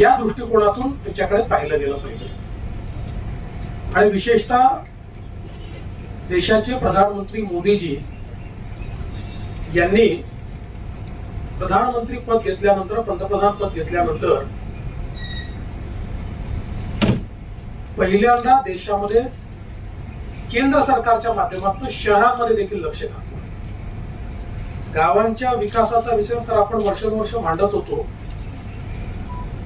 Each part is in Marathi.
या दृष्टिकोनातून त्याच्याकडे पाहिलं गेलं पाहिजे. आणि विशेषतः देशाचे प्रधानमंत्री मोदीजी यांनी प्रधानमंत्री पद घेतल्यानंतर पंतप्रधान पद घेतल्यानंतर पहिल्यांदा देशामध्ये केंद्र सरकारच्या माध्यमातून शहरांमध्ये देखील लक्ष घातलं. गावांच्या विकासाचा विचार तर आपण वर्षानुवर्ष मांडत होतो.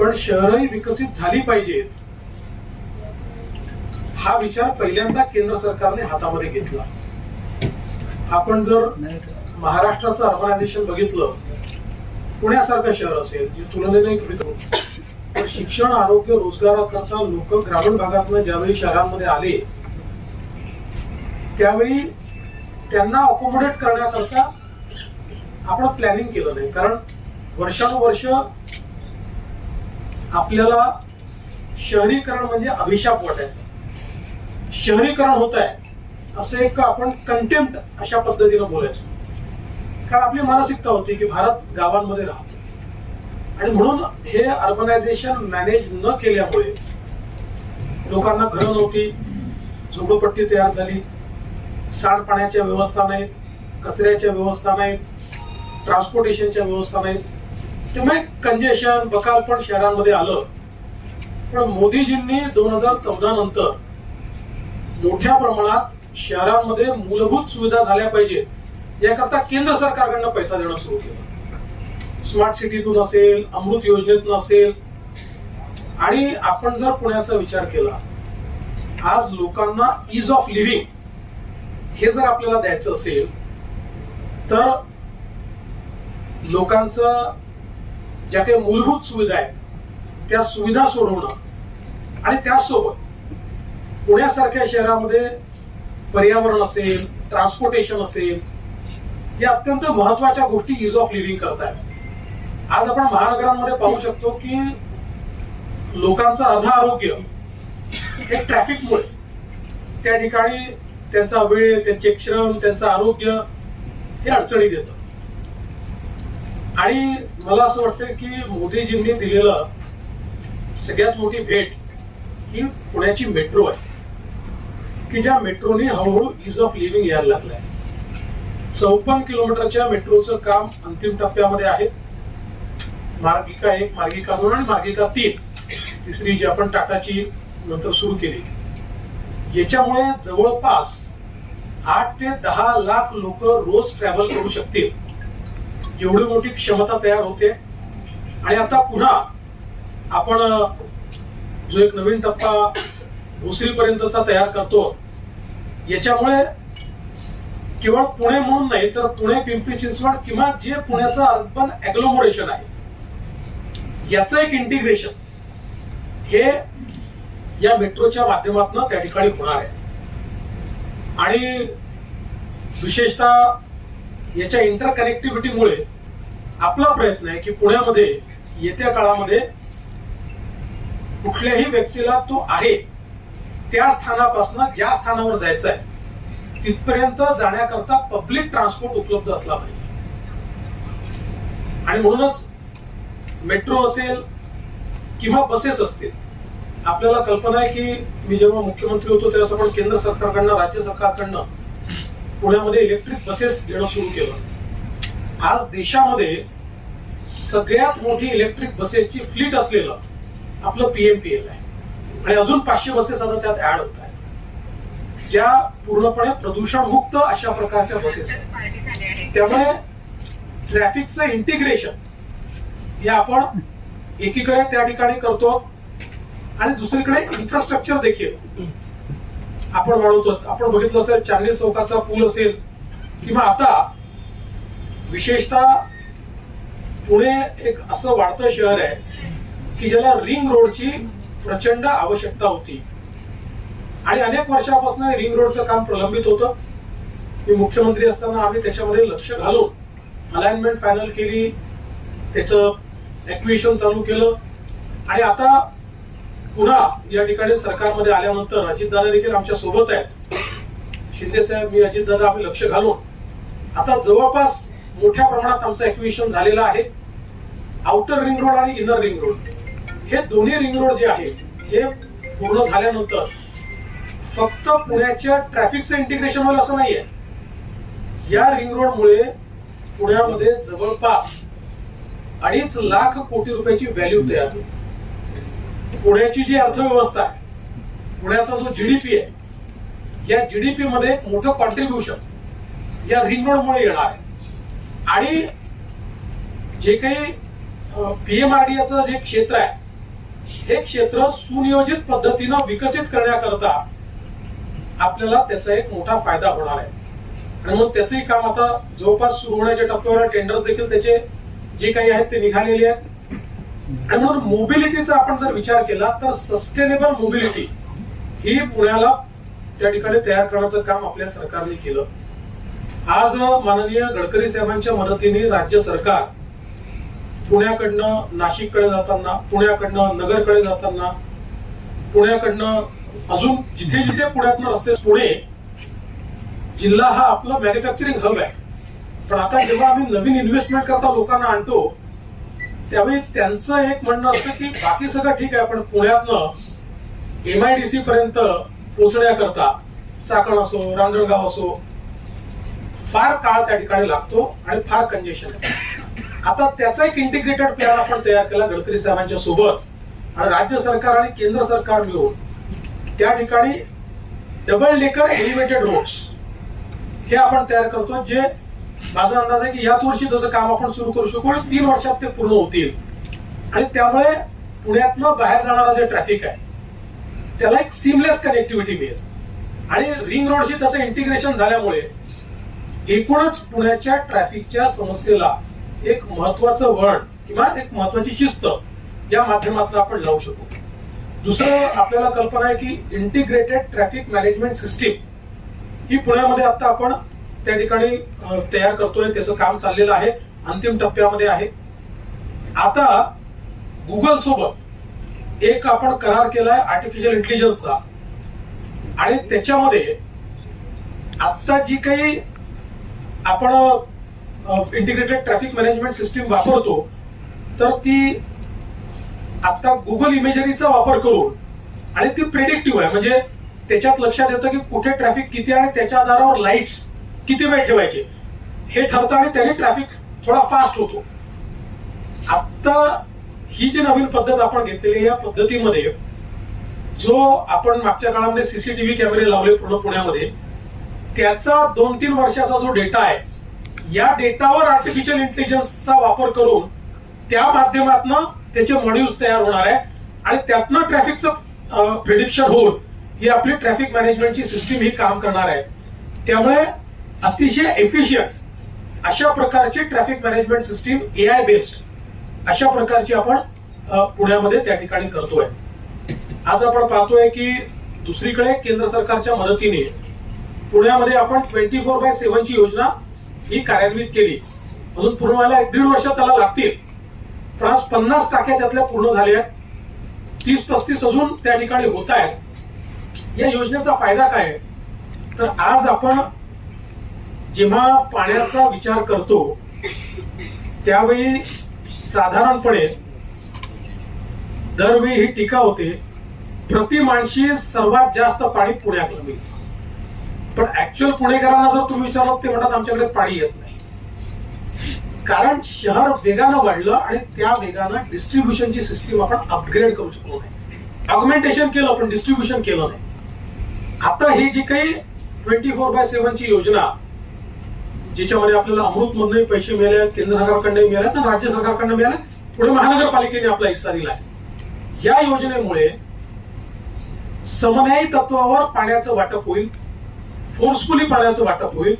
पण शहरही विकसित झाली पाहिजेत हा विचार पहिल्यांदा केंद्र सरकारने हातामध्ये घेतला. आपण जर महाराष्ट्राचं अर्बनायझेशन बघितलं पुण्यासारखं शहर असेल जे तुलनेने शिक्षण आरोग्य रोजगाराकरता लोक ग्रामीण भागातून ज्यावेळी शहरांमध्ये आले त्यावेळी त्यांना अकोमोडेट करण्याकरता आपण प्लॅनिंग केलं नाही. कारण वर्षानुवर्ष आपल्याला शहरीकरण म्हणजे अभिशाप वाटायचं. शहरीकरण होत आहे असं एक आपण कंटेम्प्ट अशा पद्धतीनं बोलायचो. कारण आपली मानसिकता होती की भारत गावांमध्ये राहतो. आणि म्हणून हे अर्बनायझेशन मॅनेज न केल्यामुळे लोकांना घरं नव्हती झोपडपट्टी तयार झाली सांडपाण्याच्या व्यवस्था नाहीत कचऱ्याच्या व्यवस्था नाहीत ट्रान्सपोर्टेशनच्या व्यवस्था नाहीत. त्यामुळे कंजेशन बकालपण शहरांमध्ये आलं. पण मोदीजींनी दोन हजार चौदा नंतर मोठ्या प्रमाणात शहरांमध्ये मूलभूत सुविधा झाल्या पाहिजेत. याकरता केंद्र सरकारकडनं पैसा देणं सुरू केलं. स्मार्ट सिटीतून असेल अमृत योजनेतून असेल. आणि आपण जर पुण्याचा विचार केला आज लोकांना इज ऑफ लिव्हिंग हे जर आपल्याला द्यायचं असेल तर लोकांचं ज्या काही मूलभूत सुविधा आहेत त्या सुविधा सोडवणं आणि त्याचसोबत पुण्यासारख्या शहरामध्ये पर्यावरण असेल ट्रान्सपोर्टेशन असेल या अत्यंत महत्त्वाच्या गोष्टी इज ऑफ लिव्हिंग करतायत. आज आपण महानगरांमध्ये पाहू शकतो की लोकांचं अर्ध आरोग्य हे ट्रॅफिकमुळे त्या ठिकाणी त्यांचा वेळ त्यांचे श्रम त्यांचं आरोग्य हे अडचणीत येतं. आणि मला असं वाटतं की मोदीजींनी दिलेलं सगळ्यात मोठी भेट ही पुण्याची मेट्रो आहे. की ज्या मेट्रोने हळूहळू इज ऑफ लिव्हिंग यायला लागलाय. चौपन्न किलोमीटरच्या मेट्रोचं काम अंतिम टप्प्यामध्ये आहे. मार्गिका एक मार्गिका दोन आणि मार्गिका तीन. तिसरी जी आपण टाटाची नंतर सुरू केली. याच्यामुळे जवळपास आठ ते दहा लाख लोक रोज ट्रॅव्हल करू शकतील. जेवढी मोठी क्षमता तयार होते. आणि आता पुन्हा आपण जो एक नवीन टप्पा भोसरीपर्यंतचा तयार करतो याच्यामुळे केवळ पुणे म्हणून नाही तर पुणे पिंपरी चिंचवड किंवा जे पुण्याचं अर्बन अग्लोमोरेशन आहे याचं एक इंटिग्रेशन हे या मेट्रोच्या माध्यमातून त्या ठिकाणी होणार आहे. आणि विशेषतः याच्या इंटर कनेक्टिव्हिटीमुळे आपला प्रयत्न आहे की पुण्यामध्ये येत्या काळामध्ये कुठल्याही व्यक्तीला तो आहे त्या स्थानापासून ज्या स्थानावर जायचं आहे तिथपर्यंत जाण्याकरता पब्लिक ट्रान्सपोर्ट उपलब्ध असला पाहिजे. आणि म्हणूनच मेट्रो असेल किंवा बसेस असतील आपल्याला कल्पना आहे की मी जेव्हा मुख्यमंत्री होतो त्यावेळेस आपण केंद्र सरकारकडनं राज्य सरकारकडनं पुण्यामध्ये इलेक्ट्रिक बसेस घेणं सुरू केलं. आज देशामध्ये सगळ्यात मोठी इलेक्ट्रिक बसेसची फ्लीट असलेलं आपलं पीएमपीएल आहे. आणि अजून पाचशे बसेस आता त्यात ऍड होत आहेत. ज्या पूर्णपणे प्रदूषण मुक्त अशा प्रकारच्या बसेस आहेत. त्यामुळे ट्रॅफिकचं इंटिग्रेशन हे आपण एकीकडे त्या ठिकाणी करतो आणि दुसरीकडे इन्फ्रास्ट्रक्चर देखील. आपण वाढवतो आपण बघितलं असेल चांदणी चौकाचा पूल असेल किंवा आता विशेषतः पुणे एक असं वाढतं शहर आहे की ज्याला रिंग रोडची प्रचंड आवश्यकता होती. आणि अनेक वर्षापासून रिंग रोडचं काम प्रलंबित होतं. मी मुख्यमंत्री असताना आम्ही त्याच्यामध्ये लक्ष घालून अलाइनमेंट फायनल केली त्याचं ऍक्विशन चालू केलं. आणि आता पुन्हा या ठिकाणी सरकारमध्ये आल्यानंतर अजितदादा देखील आमच्यासोबत आहेत. शिंदे साहेब मी अजितदादा आम्ही लक्ष घालून. आता जवळपास मोठ्या प्रमाणात आमचं एक्विशन झालेलं आहे. आउटर रिंग रोड आणि इनर रिंग रोड हे दोन्ही रिंग रोड जे आहेत हे पूर्ण झाल्यानंतर फक्त पुण्याच्या ट्रॅफिकचं इंटिग्रेशन होईल असं नाहीये. या रिंग रोडमुळे पुण्यामध्ये जवळपास अडीच लाख कोटी रुपयाची व्हॅल्यू तयार होईल. पुण्याची जी अर्थव्यवस्था आहे पुण्याचा जो जीडीपी आहे या जीडीपी मध्ये एक मोठं कॉन्ट्रीब्युशन या रिंग रोडमुळे येणार आहे. आणि जे काही पीएमआरडीएचं जे क्षेत्र आहे हे क्षेत्र सुनियोजित पद्धतीनं विकसित करण्याकरता आपल्याला त्याचा एक मोठा फायदा होणार आहे. आणि मग त्याचंही काम आता जवळपास सुरू होण्याच्या टप्प्यावर टेंडर देखील त्याचे जे काही आहेत ते निघालेले आहेत. आणि मोबिलिटीचा आपण जर विचार केला तर सस्टेनेबल मोबिलिटी ही पुण्याला त्या ठिकाणी तयार करण्याचं काम आपल्या सरकारने केलं. आज माननीय गडकरी साहेबांच्या मदतीने राज्य सरकार पुण्याकडनं नाशिककडे जाताना पुण्याकडनं नगरकडे जाताना पुण्याकडनं अजून जिथे जिथे पुण्यातनं रस्ते पुणे जिल्हा हा आपला मॅन्युफॅक्चरिंग हब आहे. पण आता जेव्हा आम्ही नवीन इन्व्हेस्टमेंट करता लोकांना आणतो त्यावेळी त्यांचं एक म्हणणं असतं की बाकी सगळं ठीक आहे पण पुण्यातनं एमआयडीसी पर्यंत पोहोचण्याकरता चाकण असो रांजणगाव असो फार काळ त्या ठिकाणी लागतो आणि फार कंजेशन आहे. आता त्याचा एक इंटिग्रेटेड प्लॅन आपण तयार केला गडकरी साहेबांच्या सोबत. आणि राज्य सरकार आणि केंद्र सरकार मिळून त्या ठिकाणी डबल डेकर एलिव्हेटेड रोड्स हे आपण तयार करतो जे माझा अंदाज आहे की याच वर्षी जसं काम आपण सुरू करू शकू आणि तीन वर्षात ते पूर्ण होतील. आणि त्यामुळे पुण्यातनं बाहेर जाणारा जे ट्रॅफिक आहे त्याला एक सिमलेस कनेक्टिव्हिटी मिळेल. आणि रिंग रोडशी तसं इंटिग्रेशन झाल्यामुळे एकूणच पुण्याच्या ट्रॅफिकच्या समस्येला एक महत्वाचं वळण किंवा एक महत्वाची शिस्त या माध्यमातून आपण लावू शकू. दुसरं आपल्याला कल्पना आहे की इंटिग्रेटेड ट्रॅफिक मॅनेजमेंट सिस्टीम ही पुण्यामध्ये आता आपण त्या ठिकाणी तयार करतोय त्याचं काम चाललेलं आहे. अंतिम टप्प्यामध्ये आहे. आता गुगल सोबत एक आपण करार केलाय आर्टिफिशियल इंटेलिजन्सचा आणि त्याच्यामध्ये आता जी काही आपण इंटिग्रेटेड ट्रॅफिक मॅनेजमेंट सिस्टीम वापरतो तर ती आता गुगल इमेजरीचा वापर करून आणि ती प्रेडिक्टिव्ह आहे. म्हणजे त्याच्यात लक्षात येतं की कुठे ट्रॅफिक किती आणि त्याच्या आधारावर लाईट्स किती वेळ ठेवायचे? हे ठरतं आणि त्याने ट्रॅफिक थोडा फास्ट होतो. आता ही जी नवीन पद्धत आपण घेतलेली या पद्धतीमध्ये जो आपण मागच्या काळामध्ये सीसीटीव्ही कॅमेरे लावले पूर्ण पुण्यामध्ये त्याचा दोन तीन वर्षाचा जो डेटा आहे या डेटावर आर्टिफिशियल इंटेलिजन्सचा वापर करून त्या माध्यमातून त्याचे मॉड्यूल्स तयार होणार आहे आणि त्यातनं ट्रॅफिकचं प्रिडिक्शन होऊन ही आपली ट्रॅफिक मॅनेजमेंटची सिस्टीम ही काम करणार आहे. त्यामुळे अतिशय एफिशियंट अशा प्रकारची traffic management system A I based अशा प्रकारची आपण पुण्यामध्ये त्या ठिकाणी करतोय. आज आपण पाहतोय की दुसरीकडे केंद्र सरकारच्या मदतीने पुण्यामध्ये आपण ट्वेंटी फोर बाय सेव्हनची योजना ही कार्यान्वित केली. अजून पूर्ण व्हायला एक दीड वर्ष त्याला लागतील. पण आज पन्नास टाक्या त्यातल्या पूर्ण झाल्या आहेत. तीस पस्तीस अजून त्या ठिकाणी होत आहेत. या योजनेचा फायदा काय आहे? तर आज आपण जेव्हा पाण्याचा विचार करतो त्यावेळी साधारणपणे दरवेळी ही टीका होते प्रति माणशी सर्वात जास्त पाणी पुण्यात मिळतं. पण ऍक्च्युअल पुणेकरांना जर तुम्ही विचारलं ते म्हणतात आमच्याकडे पाणी येत नाही. कारण शहर वेगानं वाढलं आणि त्या वेगानं डिस्ट्रीब्युशनची सिस्टीम आपण अपग्रेड करू शकलो नाही. ऑगमेंटेशन केलं पण डिस्ट्रीब्युशन केलं नाही. आता ही जी काही ट्वेंटी फोर बाय सेव्हनची योजना ज्याच्यामध्ये आपल्याला अमृत मधनही पैसे मिळाले केंद्र सरकारकडनं मिळाले तर राज्य सरकारकडनं मिळाले. पुढे महानगरपालिकेने आपला हिस्सा दिलाय. या योजनेमुळे समन्यायी तत्वावर पाण्याचं वाटप होईल फोर्सफुली पाण्याचं वाटप होईल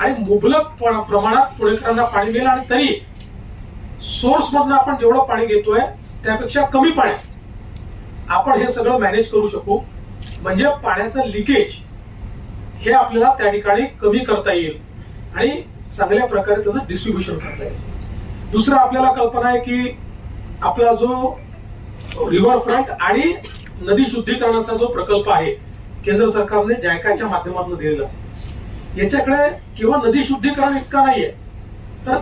आणि मुबलक प्रमाणात पुणेकरांना पाणी मिळेल आणि तरी सोर्स मधनं आपण जेवढं पाणी घेतोय त्यापेक्षा कमी पाण्यात आपण हे सगळं मॅनेज करू शकू. म्हणजे पाण्याचं लिकेज हे आपल्याला त्या ठिकाणी कमी करता येईल. आणि चांगल्या प्रकारे त्याचं डिस्ट्रीब्युशन करता येईल. दुसरं आपल्याला कल्पना आहे की आपला जो रिव्हर फ्रंट आणि नदी शुद्धीकरणाचा जो प्रकल्प आहे केंद्र सरकारने जायकाच्या माध्यमातून दिलेला याच्याकडे किंवा नदी शुद्धीकरण इतका नाहीये. तर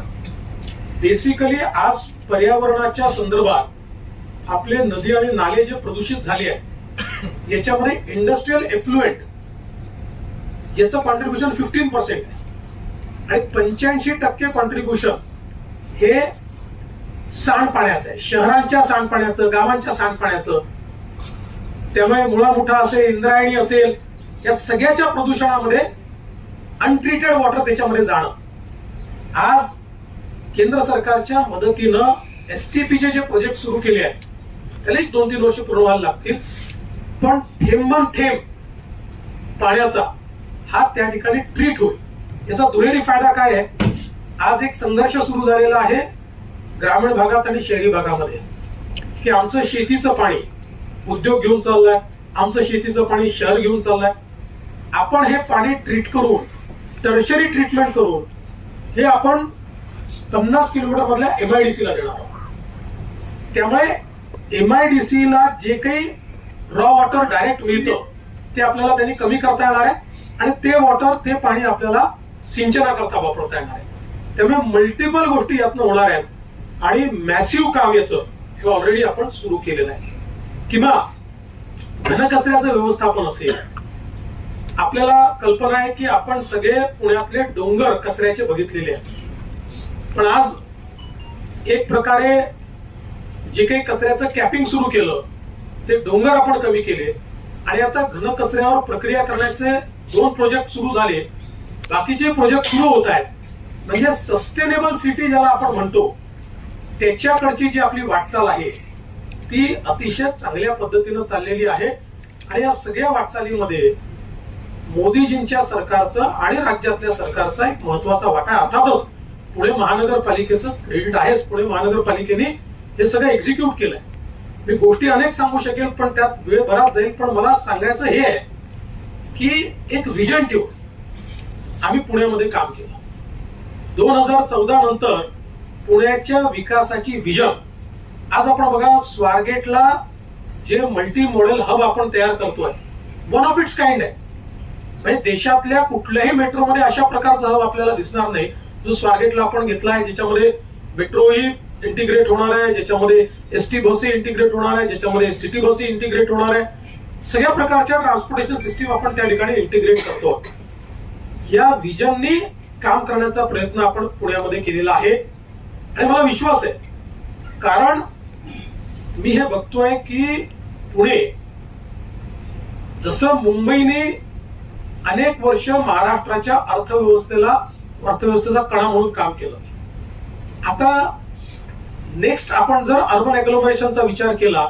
बेसिकली आज पर्यावरणाच्या संदर्भात आपले नदी आणि नाले जे प्रदूषित झाले आहेत याच्यामध्ये इंडस्ट्रीयल एफ्लुएंट याचं कॉन्ट्रीब्युशन फिफ्टीन पर्सेंट आहे. आणि पंच्याऐंशी टक्के कॉन्ट्रीब्युशन हे सांडपाण्याचं आहे. शहरांच्या सांडपाण्याचं गावांच्या सांडपाण्याचं. त्यामुळे मुळा मुठा असेल इंद्रायणी असेल या सगळ्याच्या प्रदूषणामध्ये अनट्रीटेड वॉटर त्याच्यामध्ये जाणं. आज केंद्र सरकारच्या मदतीनं एसटीपीचे जे प्रोजेक्ट सुरू केले आहेत त्याला एक दोन तीन वर्ष पूर्ण व्हायला लागतील. पण थेंबन थेंब पाण्याचा हा त्या ठिकाणी ट्रीट होईल. याचा दुहेरी फायदा काय आहे? आज एक संघर्ष सुरू झालेला आहे ग्रामीण भागात आणि शहरी भागामध्ये. की आमचं शेतीचं पाणी उद्योग घेऊन चाललाय. आमचं शेतीचं पाणी शहर घेऊन चाललंय. आपण हे पाणी ट्रीट करून टर्शरी ट्रीटमेंट करून हे आपण पन्नास किलोमीटर मधल्या एमआयडीसीला देणार आहोत. त्यामुळे एमआयडीसीला जे काही रॉ वॉटर डायरेक्ट मिळतं ते आपल्याला त्यांनी कमी करता येणार आहे. आणि ते वॉटर ते पाणी आपल्याला सिंचनाकरता वापरता येणार आहे. त्यामुळे मल्टिपल गोष्टी यातनं होणार आहेत. आणि मॅसिव्ह काम याचं हे ऑलरेडी आपण सुरू केलेलं आहे. किंवा घनकचऱ्याचं व्यवस्थापन असेल आपल्याला कल्पना आहे की आपण सगळे पुण्यातले डोंगर कचऱ्याचे बघितलेले आहेत. पण आज एक प्रकारे जे काही कचऱ्याचं कॅपिंग सुरू केलं ते डोंगर आपण कमी केले. आणि आता घन कचऱ्यावर प्रक्रिया करण्याचे दोन प्रोजेक्ट सुरू झाले. बाकीचे प्रोजेक्ट सुरू होत आहेत. म्हणजे सस्टेनेबल सिटी ज्याला आपण म्हणतो त्याच्याकडची जी आपली वाटचाल आहे ती अतिशय चांगल्या पद्धतीनं चाललेली आहे. आणि या सगळ्या वाटचालीमध्ये मोदीजींच्या सरकारचं आणि राज्यातल्या सरकारचा एक महत्त्वाचा वाटा अर्थातच पुणे महानगरपालिकेचं क्रेडिट आहेच. पुणे महानगरपालिकेने हे सगळं एक्झिक्यूट केलंय. मी गोष्टी अनेक सांगू शकेल पण त्यात वेळ बराच जाईल. पण मला सांगायचं हे आहे की एक विजन ठेवून आम्ही पुण्यामध्ये काम केलं. दोन हजार चौदा नंतर पुण्याच्या विकासाची विजन आज आपण बघा स्वारगेटला जे मल्टी मॉडेल हब आपण तयार करतोय वन ऑफ इट्स काइंड आहे. म्हणजे देशातल्या कुठल्याही मेट्रोमध्ये अशा प्रकारचा हब आपल्याला दिसणार नाही जो स्वारगेटला आपण घेतला आहे ज्याच्यामध्ये मेट्रोही इंटिग्रेट होणार आहे ज्याच्यामध्ये एस टी बसही इंटिग्रेट होणार आहे ज्याच्यामध्ये सिटी बसही इंटिग्रेट होणार आहे. सगळ्या प्रकारच्या ट्रान्सपोर्टेशन सिस्टीम आपण त्या ठिकाणी इंटिग्रेट करतो या व्हिजननी काम करण्याचा प्रयत्न आपण पुण्यामध्ये केलेला आहे. आणि मला विश्वास आहे. कारण मी हे बघतोय की पुणे जसं मुंबईने अनेक वर्ष महाराष्ट्राच्या अर्थव्यवस्थेला अर्थव्यवस्थेचा कणा म्हणून काम केलं. आता नेक्स्ट आपण जर अर्बन अग्लोमरेशनचा विचार केला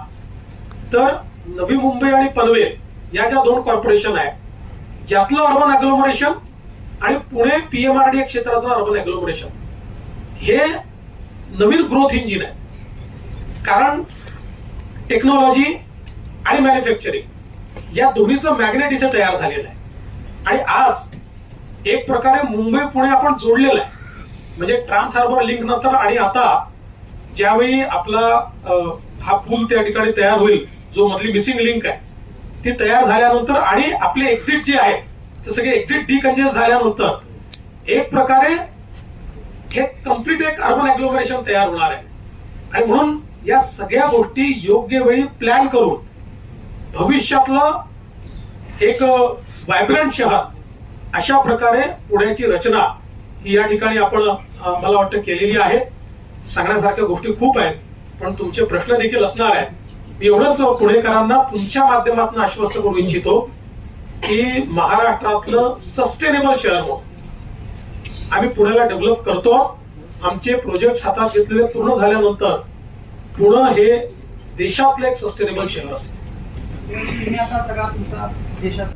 तर नवी मुंबई आणि पनवेल या ज्या दोन कॉर्पोरेशन आहेत यातलं अर्बन अग्लोमरेशन आणि पुणे पीएमआरडीए क्षेत्राचं अर्बन अग्लोमरेशन हे नवीन ग्रोथ इंजिन आहे. कारण टेक्नॉलॉजी आणि मॅन्युफॅक्चरिंग या दोन्हीचं मॅग्नेट इथे तयार झालेलं आहे. आणि आज एक प्रकारे मुंबई पुणे आपण जोडलेलं आहे. म्हणजे ट्रान्स हार्बर लिंक नंतर आणि आता ज्यावेळी आपला हा पूल त्या ठिकाणी तयार होईल जो मधली मिसिंग लिंक आहे ती तयार झाल्यानंतर आणि आपले एक्झिट जे आहे ते सगळे एक्झिट डिकंजेस्ट झाल्यानंतर एक प्रकारे हे कंप्लीट एक अर्बन अग्लोमरेशन तयार होणार आहे. आणि म्हणून या सगळ्या गोष्टी योग्य वेळी प्लॅन करून भविष्यातलं एक व्हायब्रंट शहर अशा प्रकारे पुण्याची रचना ही या ठिकाणी आपण मला वाटतं केलेली आहे. सांगण्यासारख्या गोष्टी खूप आहेत पण तुमचे प्रश्न देखील असणार आहेत. मी एवढंच पुणेकरांना तुमच्या माध्यमातून आश्वस्त करू इच्छितो. की महाराष्ट्रातलं सस्टेनेबल शहर म्हणून आम्ही पुण्याला डेव्हलप करतो. आमचे प्रोजेक्ट हातात घेतलेले पूर्ण झाल्यानंतर पुणे हे देशातलं एक सस्टेनेबल शहर असेल. सगळा तुमचा देशात